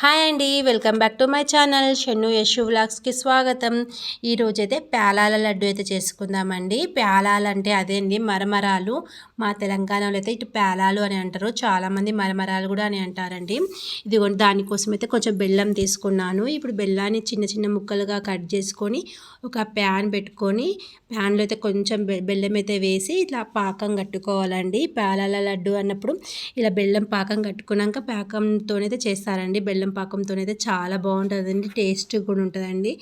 Hi అండి welcome back to my channel. Shannu Yashu వ్లాగ్స్కి స్వాగతం. ఈరోజైతే ప్యాలాల లడ్డు అయితే చేసుకుందామండి. ప్యాలాలు అంటే అదే అండి మరమరాలు. మా తెలంగాణలో అయితే ఇటు ప్యాలాలు అని అంటారు. చాలామంది మరమరాలు కూడా అని అంటారండి. ఇది దానికోసం అయితే కొంచెం బెల్లం తీసుకున్నాను. ఇప్పుడు బెల్లాన్ని చిన్న చిన్న ముక్కలుగా కట్ చేసుకొని ఒక ప్యాన్ పెట్టుకొని ప్యాన్లో అయితే కొంచెం బెల్లం అయితే వేసి ఇట్లా పాకం కట్టుకోవాలండి. ప్యాలాల లడ్డు అన్నప్పుడు ఇలా బెల్లం పాకం కట్టుకున్నాక పాకంతోనైతే చేస్తారండి బెల్లం బెల్లం పాకంతోనైతే చాలా బాగుంటుందండి. టేస్ట్ కూడా ఉంటుందండి.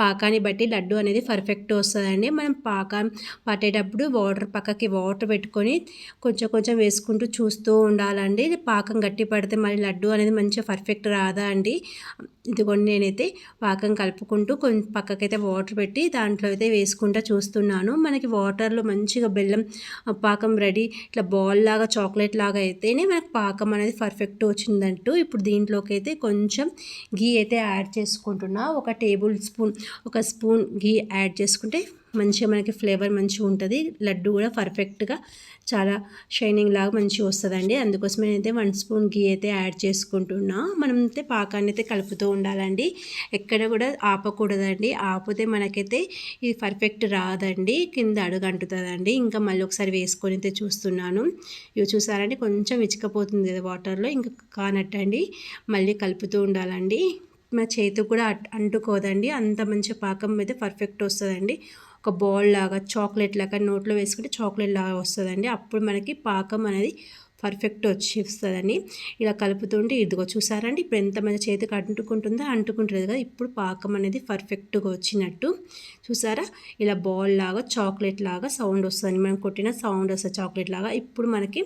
పాకాన్ని బట్టి లడ్డు అనేది పర్ఫెక్ట్ వస్తుందండి. మనం పాకం పట్టేటప్పుడు వాటర్ పక్కకి వాటర్ పెట్టుకొని కొంచెం కొంచెం వేసుకుంటూ చూస్తూ ఉండాలండి. పాకం గట్టి పడితే మరి లడ్డు అనేది మంచిగా పర్ఫెక్ట్ రాదా అండి? ఇదిగోండి నేనైతే పాకం కలుపుకుంటూ కొంచెం పక్కకైతే వాటర్ పెట్టి దాంట్లో అయితే వేసుకుంటూ చూస్తున్నాను. మనకి వాటర్లో మంచిగా బెల్లం పాకం రెడీ ఇట్లా బాల్ లాగా చాక్లెట్ లాగా అయితేనే మనకు పాకం అనేది పర్ఫెక్ట్ వచ్చిందంటూ ఇప్పుడు దీంట్లోకి అయితే కొంచెం గీ అయితే యాడ్ చేసుకుంటున్నా. ఒక టేబుల్ స్పూన్ ఒక స్పూన్ గీ యాడ్ చేసుకుంటే మంచిగా మనకి ఫ్లేవర్ మంచిగా ఉంటుంది. లడ్డు కూడా పర్ఫెక్ట్గా చాలా షైనింగ్ లాగా మంచిగా వస్తుందండి. అందుకోసం నేనైతే వన్ స్పూన్ గీ అయితే యాడ్ చేసుకుంటున్నా. మనం అయితే పాకాన్ని అయితే కలుపుతూ ఉండాలండి. ఎక్కడ కూడా ఆపకూడదండి. ఆపితే మనకైతే ఇది పర్ఫెక్ట్ రాదండి. కింద అడుగు అంటుతుందండి. ఇంకా మళ్ళీ ఒకసారి వేసుకొని అయితే చూస్తున్నాను. ఇవి చూసారండి? కొంచెం ఇచ్చికపోతుంది కదా వాటర్లో ఇంకా కానట్టండి. మళ్ళీ కలుపుతూ ఉండాలండి. మా చేతికి కూడా అంటుకోదండి. అంత మంచి పాకం అయితే పర్ఫెక్ట్ వస్తుందండి. ఒక బాల్ లాగా చాక్లెట్ లాగా నోట్లో వేసుకుంటే చాక్లెట్ లాగా వస్తుందండి. అప్పుడు మనకి పాకం అనేది పర్ఫెక్ట్ వచ్చిస్తుందని ఇలా కలుపుతుంటే ఇదిగో చూసారండి ఇప్పుడు ఎంతమంది చేతికి అంటుకుంటుందో అంటుకుంటుంది కదా ఇప్పుడు పాకం అనేది పర్ఫెక్ట్గా వచ్చినట్టు. చూసారా? ఇలా బాల్ లాగా చాక్లెట్ లాగా సౌండ్ వస్తుంది మనం కొట్టిన సౌండ్ వస్తుంది చాక్లెట్ లాగా. ఇప్పుడు మనకి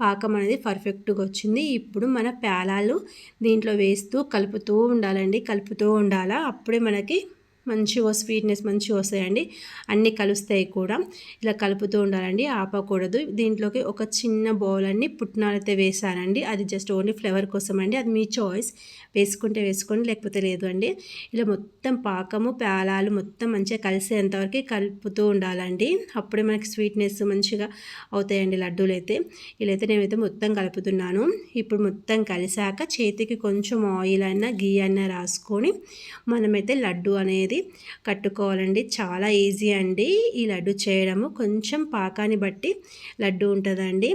పాకం అనేది పర్ఫెక్ట్గా వచ్చింది. ఇప్పుడు మన పేలాలు దీంట్లో వేస్తూ కలుపుతూ ఉండాలండి. కలుపుతూ ఉండాలా? అప్పుడే మనకి మంచిగా స్వీట్నెస్ మంచిగా వస్తాయండి. అన్నీ కలుస్తాయి కూడా. ఇలా కలుపుతూ ఉండాలండి. ఆపకూడదు. దీంట్లోకి ఒక చిన్న బౌల్ అన్ని పుట్నాలైతే వేసానండి. అది జస్ట్ ఓన్లీ ఫ్లేవర్ కోసం అండి అది మీ చాయిస్ వేసుకుంటే వేసుకోండి లేకపోతే లేదు అండి. ఇలా మొత్తం పాకము పేలాలు మొత్తం మంచిగా కలిసేంతవరకు కలుపుతూ ఉండాలండి. అప్పుడే మనకి స్వీట్నెస్ మంచిగా అవుతాయండి లడ్డూలు అయితే ఇలా అయితే నేనైతే మొత్తం కలుపుతున్నాను. ఇప్పుడు మొత్తం కలిసాక చేతికి కొంచెం ఆయిల్ అయినా గీ అయినా రాసుకొని మనమైతే లడ్డు అనేది అనేది కట్టుకోవాలండి. చాలా ఈజీ అండి ఈ లడ్డు చేయడము. కొంచెం పాకాన్ని బట్టి లడ్డు ఉంటుందండి.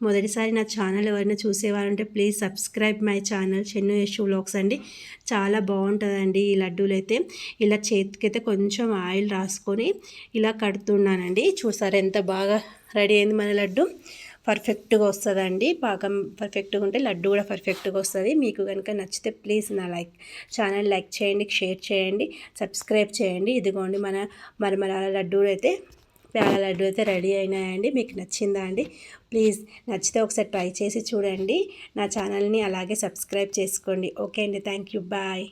మొదటిసారి నా ఛానల్ ఎవరైనా చూసేవారంటే please subscribe my channel Chennu Yashu vlogs అండి. చాలా బాగుంటుందండి ఈ లడ్డూలు అయితే. ఇలా చేతికైతే కొంచెం ఆయిల్ రాసుకొని ఇలా కడుతున్నానండి. చూసారు ఎంత బాగా రెడీ అయింది మన లడ్డు. పర్ఫెక్ట్గా వస్తుందండి. పాకం పర్ఫెక్ట్గా ఉంటే లడ్డు కూడా పర్ఫెక్ట్గా వస్తుంది. మీకు కనుక నచ్చితే ప్లీజ్ నా లైక్ ఛానల్ లైక్ చేయండి షేర్ చేయండి సబ్స్క్రైబ్ చేయండి. ఇదిగోండి మన మరమరాల లడ్డు అయితే పేడ లడ్డు అయితే రెడీ అయినాయండి. మీకు నచ్చిందా అండి? ప్లీజ్ నచ్చితే ఒకసారి ట్రై చేసి చూడండి. నా ఛానల్ని అలాగే సబ్స్క్రైబ్ చేసుకోండి. ఓకే అండి. Thank you bye